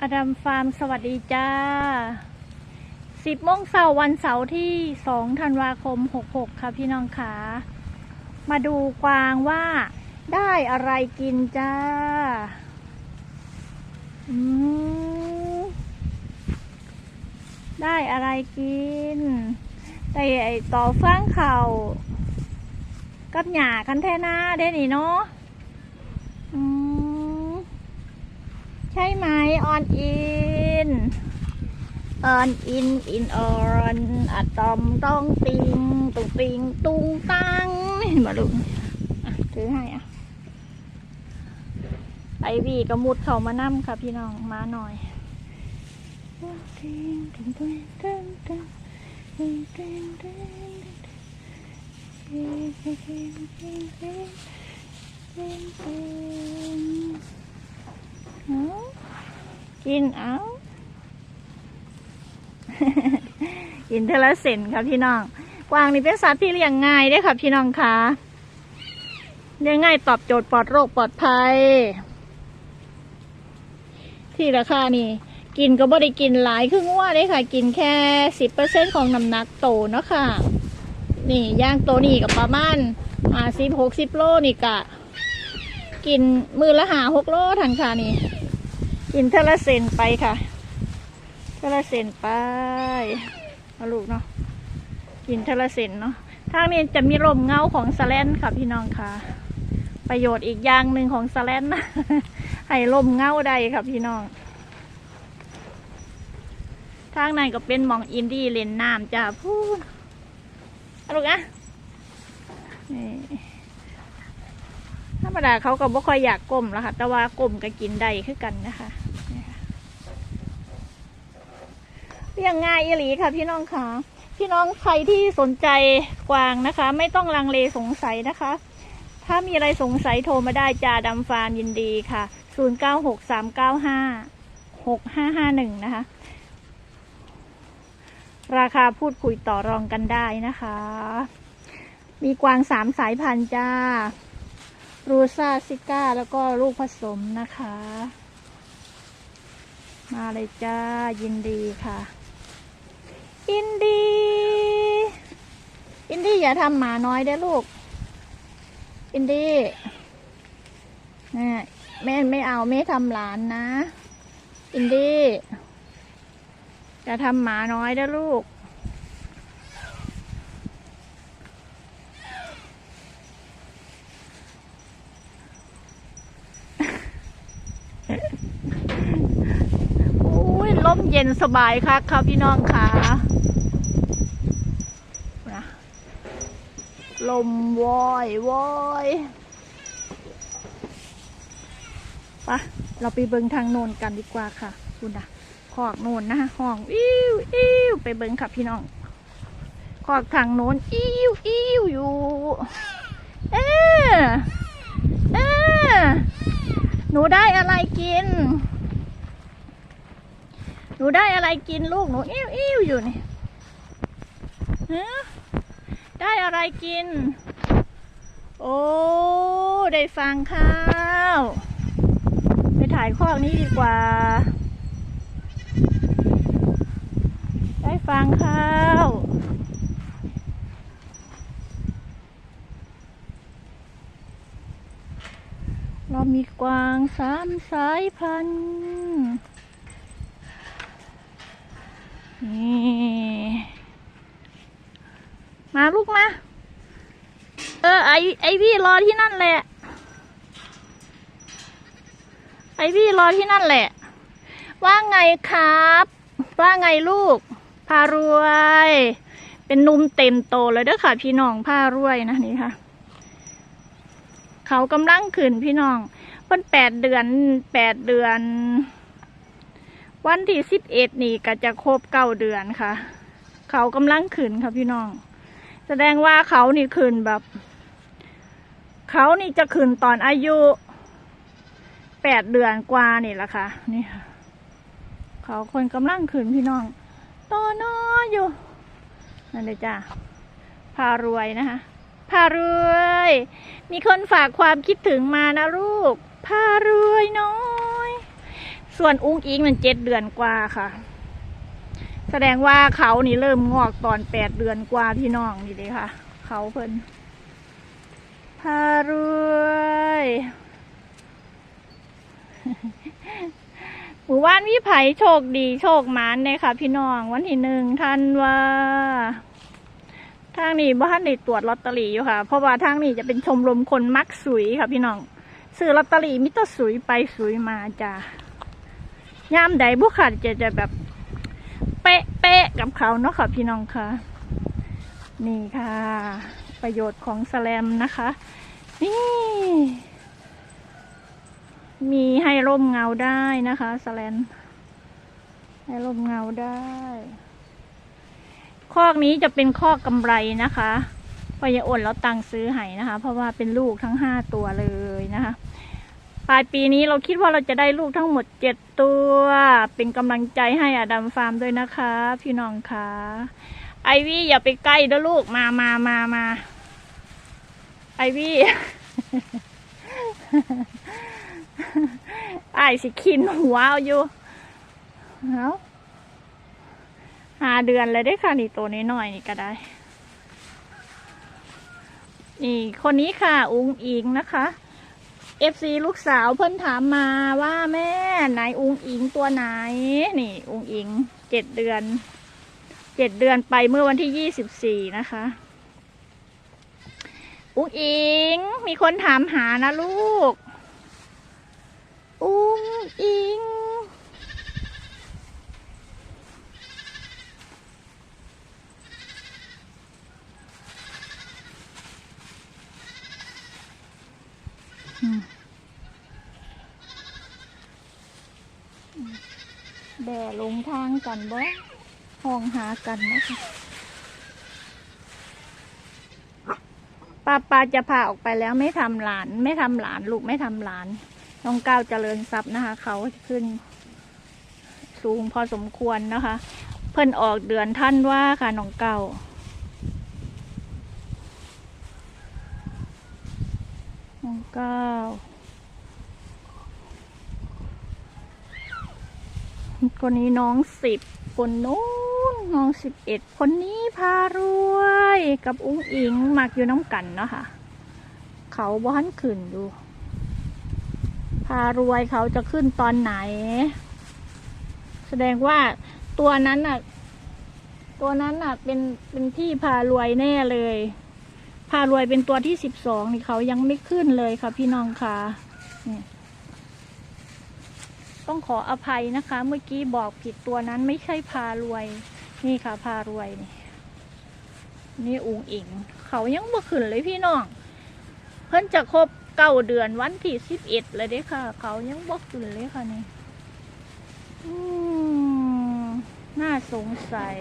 อดัมฟาร์มสวัสดีจ้าสิบโมงเสาร์วันเสาร์ที่สองธันวาคมหกหกค่ะพี่น้องขา มาดูกวางว่าได้อะไรกินจ้า อืม ได้อะไรกินได้ไอต่อฟางเข่ากับหญ้าคันแท่หน้าได้นี่เนาะอืม ใช่ไหมออนอินออนอินอินออนอะตอมต้องติงตุงติงตุงตังเห็นมาลุงถือให้อะไอวีกระมุดเขามานั่มค่ะพี่น้องมาหน่อยเกินเอา กินเทละเซนค่ะพี่น้อง กวางนี่เป็นสัตว์ที่เลี้ยงง่ายเด้อค่ะพี่น้องคะเลี้ยงง่ายตอบโจทย์ปลอดโรคปลอดภัย ที่ราคานี่ กินก็บ่ได้กินหลายครึ่งว่าเลยค่ะ กินแค่สิบเปอร์เซ็นของน้ำหนักโตเนาะค่ะ นี่ย่างโตนี่กับประมาณอ่าสิบหกสิบโลนี่กะ กินมือละหาหกโลทันค่ะนี่ กินเทละเซนไปค่ะเทละเซนไปเอาลูกเนาะกินเทละเซนเนาะทางนี้จะมีลมเงาของสแลนค่ะพี่น้องค่ะ ประโยชน์อีกอย่างหนึ่งของสแลนนะให้ลมเงาได้ค่ะพี่น้องทางในก็เป็นหมองอินดี้เลนน้ำจ้าพูดอาลูกอะนี่ ธรรมดาเขาก็บ่ค่อยอยากก้มแล้วค่ะ แต่ว่าก้มก็กินได้คือกันนะคะนี่ค่ะเรียงง่ายอีหลีค่ะพี่น้องค่ะพี่น้องใครที่สนใจกวางนะคะ ไม่ต้องลังเลสงสัยนะคะ ถ้ามีอะไรสงสัยโทรมาได้จ่าดำฟาร์มยินดีค่ะ 0963956551 นะคะ ราคาพูดคุยต่อรองกันได้นะคะ มีกวางสามสายพันธุ์จ้า รูซาซิก้า แล้วก็ลูกผสมนะคะ มาเลยจ้า ยินดีค่ะ อินดี อินดี้อย่าทำหมาน้อยเด้อลูก อินดี้นี่แม่ไม่เอาไม่ทำหลานนะ อินดี้อย่าทำหมาน้อยเด้อลูก โอ้ยลม เย็นสบายค่ะครับพี่น้องค่ะนะลมวอยวอยปะเราไปเบิงทางโนนกันดีกว่าค่ะ คุณนะขอกโนนนะห้องอิ้วอิ้วไปเบิงค่ะพี่น้องขอกทางโน้นอิ้วอิ้วอยู่ เออเออหนูได้อะไรกิน นูได้อะไรกินลูกหนูอิ่วอิ่วอยู่นี่ได้อะไรกิน โอ้ได้ฟังข้าว ไปถ่ายข้อกนี้ดีกว่า ได้ฟังข้าวเรามีกวางสามสายพันธุ์ นี่มาลูกมา เออไอไอพี่รอที่นั่นแหละ ไอพี่รอที่นั่นแหละ ว่าไงครับ ว่าไงลูก พารวย เป็นนุ่มเต็มโตเลยเด้อค่ะ พี่น้องพารวยนะนี่ค่ะ เขากำลังขึ้นพี่น้องเพิ่นแปดเดือนแปดเดือน วันที่สิบเอ็ดนี่ก็จะครบเก้าเดือนค่ะ เขากำลังขึ้นค่ะพี่น้อง แสดงว่าเขานี่ขึ้นแบบ เขานี่จะขึ้นตอนอายุแปดเดือนกว่านี่แหละค่ะ นี่ค่ะ เขาคนกำลังขึ้นพี่น้องโตน้อยอยู่นั่นเลยจ้าพารวยนะคะพารวย มีคนฝากความคิดถึงมานะลูก พารวยน้อย ส่วนอุ้งอิงมันเจ็ดเดือนกว่าค่ะ แสดงว่าเขานี่เริ่มงอกตอนแปดเดือนกว่าพี่น้องนี่เลยค่ะ เขาเพิ่นพารวยหมู่บ้านวิไผโชคดีโชคหมานเลยค่ะ พี่น้องวันที่หนึ่งท่านว่าทางนี้บ้านได้ตรวจลอตเตอรี่อยู่ค่ะ เพราะว่าทางนี้จะเป็นชมรมคนมักสุยค่ะ พี่น้องซื้อลอตเตอรี่มิตรสุยไปสุยมาจ้า ย่ามใดบุค่ะจะจะแบบเป๊ะเป๊ะกับเขาเนาะค่ะพี่น้องค่ะ นี่ค่ะ ประโยชน์ของแสลมนะคะ นี่ มีให้ร่มเงาได้นะคะแสลนให้ร่มเงาได้คอกนี้จะเป็นคอกกำไรนะคะพยาอ่นแล้วตังซื้อให้นะคะ เพราะว่าเป็นลูกทั้งห้าตัวเลยนะคะ ปลายปีนี้เราคิดว่าเราจะได้ลูกทั้งหมดเจ็ดตัว เป็นกำลังใจให้อดัมฟาร์มด้วยนะคะ พี่น้องคะไอวี่อย่าไปใกล้เด้อลูกมามามามาไอวี่ไอสิคินหัวอยู่เอาหาเดือนเลยได้ค่ะนี่ตัวนี้หน่อยๆนี่ก็ได้ นี่คนนี้ค่ะ อุ้งอิงนะคะ เอฟซีลูกสาวเพิ่นถามมาว่าแม่ไหนอุงอิงตัวไหน นี่ อุงอิงเจ็ดเดือนเจ็ดเดือนไปเมื่อวันที่ยี่สิบสี่นะคะ อุงอิงมีคนถามหานะลูก อุงอิง แด่ลงทางกันบ่ห้องหากันนะคะป้าป้าจะพาออกไปแล้วไม่ทำหลาน ไม่ทำหลาน ลูกไม่ทำหลานน้องก้าวเจริญทรัพย์นะคะ เขาขึ้น สูงพอสมควรนะคะ เพิ่นออกเดือนท่านว่าค่ะน้องเก้าน้องเก้า คนนี้น้องสิบคนนู้นน้องสิบเอ็ดคนนี้พารวยกับอุ้งอิงมักอยู่น้ำกันเนาะค่ะ เขาบ้านขึ้นดู พารวยเขาจะขึ้นตอนไหน แสดงว่าตัวนั้นน่ะ ตัวนั้นน่ะ เป็นเป็นที่พารวยแน่เลย พารวยเป็นตัวที่สิบสองนี่เขายังไม่ขึ้นเลยค่ะพี่น้องค่ะนี่ ต้องขออภัยนะคะ เมื่อกี้บอกผิดตัวนั้นไม่ใช่พารวย นี่ค่ะ พารวยนี่นี่อุงอิง เขายังบ่ขึ้นเลยพี่น้อง เพิ่นจะครบเก้าเดือนวันที่สิบเอ็ดเลยเด้ค่ะ เขายังบ่ขึ้นเลยค่ะนี่น่าสงสัย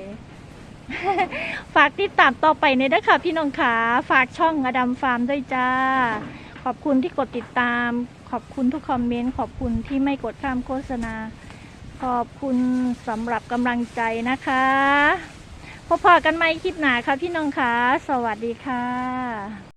ฝากติดตามต่อไปในด้ค่ะพี่น้องขาฝากช่องอดัมฟาร์มด้วยจ้า ขอบคุณที่กดติดตาม ขอบคุณทุกคอมเมนต์ ขอบคุณที่ไม่กดข้ามโฆษณา ขอบคุณสำหรับกำลังใจนะคะพบพอกันใหม่คลิปหน้าค่ะพี่น้องคะสวัสดีค่ะ